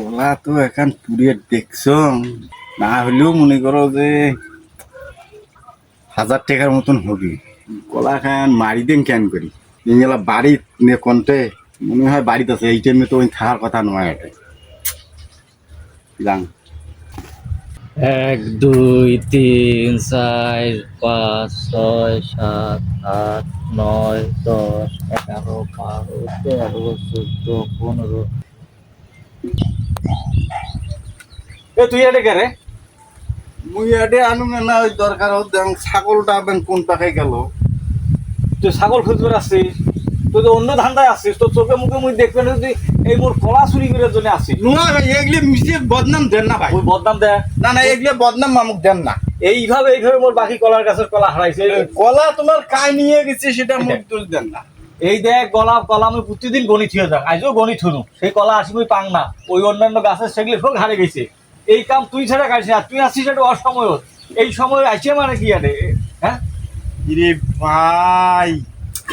কলা তো এখন পুড়িয়ে দেখছ না হলেও মনে করো যে হাজার টাকার মতন হবে। কলা খান মারি দেন কেন করি এগুলা বাড়ি নে কোনতে মনে হয় বাড়িতে আছে, এই টাইমে তো ওই থাকার কথা নয় এটা এক, দুই, তিন চার পাঁচ, ছয়, সাত আট নয় দশ এগারো বারো তেরো চোদ্দ পনেরো এ তুই এটা কে রে? মুই এটে আনু না ওই দরকার দেখ ছাগলটা বেন কোন পাখায় গেল। তুই ছাগল খুঁজতে আসছিস তুই তো অন্য ধান্দায় আসছিস তোর চোখে মুখে মুই দেখবে না তুই এই মোর কলা চুরি করার জন্য আসছিস নোয়া ভাই এগুলি মিশিয়ে বদনাম দেন না ভাই। ওই বদনাম দেয় না না এগুলি বদনাম মামুক দেন না। এইভাবে এইভাবে মোর বাকি কলার গাছের কলা হারাইছে কলা তোমার কায় নিয়ে গেছে সেটা মুখ তুল দেন না। এই দেখ গলা কলা আমি প্রতিদিন গণিত হয়ে যাক আজও গণিত হনু সেই কলা আসি মই পাং না ওই অন্যান্য গাছের সেগুলি সব হারে গেছে। এই কাম তুই ছাড়া কাটছিস আর তুই আসছিস একটা অসময়। এই সময় আসছে মানে কি আরে হ্যাঁ? ইরে ভাই।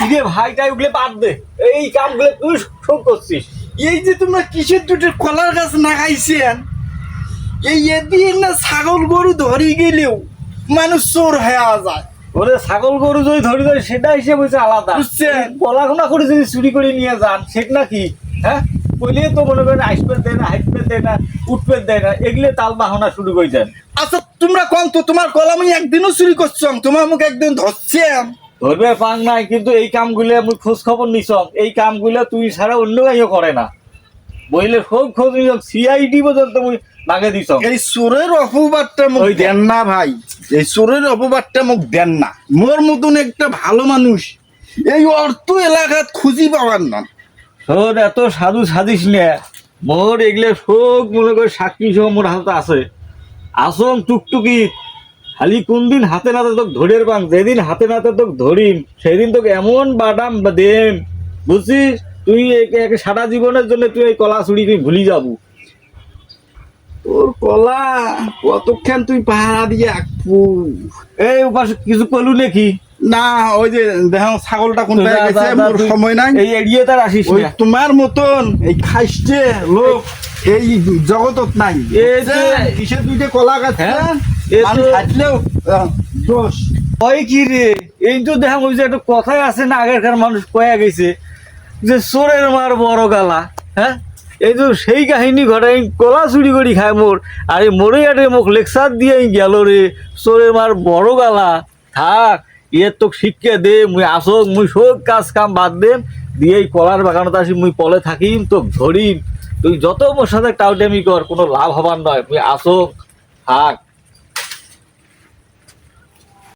ইরে ভাইটাই উগলে বাদ দে। এই কামগুলো তুই সব করছিস। এই যে তোমরা কিসের দুটো কলার গাছ লাগাইছেন? এই এদিন না ছাগল গরু ধরি গেলেও মানুষ চোর হয়ে যায়। ওরে ছাগল গরু যদি ধরি ধরি সেটা হিসেবে হচ্ছে আলাদা। খোনা করে যদি চুরি করে নিয়ে যান সেটা কি? হ্যাঁ? কইলে তো মনে করেন আইসপেন দেয় না হাইটপেন দেয় না উঠপেন দেয় না এগুলো তাল বাহনা শুরু করে যান আচ্ছা তোমরা কোন তো তোমার কলা আমি একদিনও চুরি করছ? তোমার মুখ একদিন ধরছেন ধরবে পাং নাই কিন্তু এই কামগুলো আমি খোঁজ খবর নিছ। এই কামগুলো তুই ছাড়া অন্য কাইও করে না। বইলে খুব খোঁজ নিছ। সিআইডি পর্যন্ত মাগে দিছ? এই চোরের অপবাদটা মুখ দেন না ভাই। এই চোরের অপবাদটা মুখ দেন না। মোর মতন একটা ভালো মানুষ এই অর্থ এলাকাত খুঁজি পাওয়ার না। শোন এত সাধু সাদিস নে। মোর এগুলো সব মনে করে সাক্ষী সহ মোর হাতে আছে। আসং টুকটুকি খালি কোন দিন হাতে নাতে তোকে ধরের পাং যেদিন হাতে নাতে তোকে ধরিম সেদিন তোকে এমন বাদাম বা দেম। বুঝছিস তুই একে একে সারা জীবনের জন্য তুই এই কলা চুরি তুই ভুলি যাব। তোর কলা কতক্ষণ তুই পাহারা দিয়ে আঁকবু এই উপাস কিছু কলু নাকি? না ওই যে দেখ ছাগলটা যা, গেছে মোর সময় নাই। এই এড়িয়ে তার আসিস ওই তোমার মতন এই খাইছে লোক এই জগতত নাই। এই যে- কিসে দুইটা কলা গাছ হ্যাঁ? খাইলেও দোষ। ওই কি রে? এই তো দেখা ওই যে একটা কথাই আছে না আগেরকার মানুষ কয়া গেছে যে চোরের মার বড় গালা হ্যাঁ? এই তো সেই কাহিনী ঘটাই, কলা চুরি করি খায় মোর আর এই মোরে আটে মোক লেকচার দিয়ে গেল রে চোরে মার বড় গালা। থাক ইয়ে তোক শিক্ষা দে মুই আসক মুই সব কাজ কাম বাদ দেম। দিয়ে এই কলার বাগানত আসি মুই পলে থাকিম, তোক ধরিম তুই যত মোর সাথে টাউটামি কর কোনো লাভ হবার নয় মুই আসক থাক।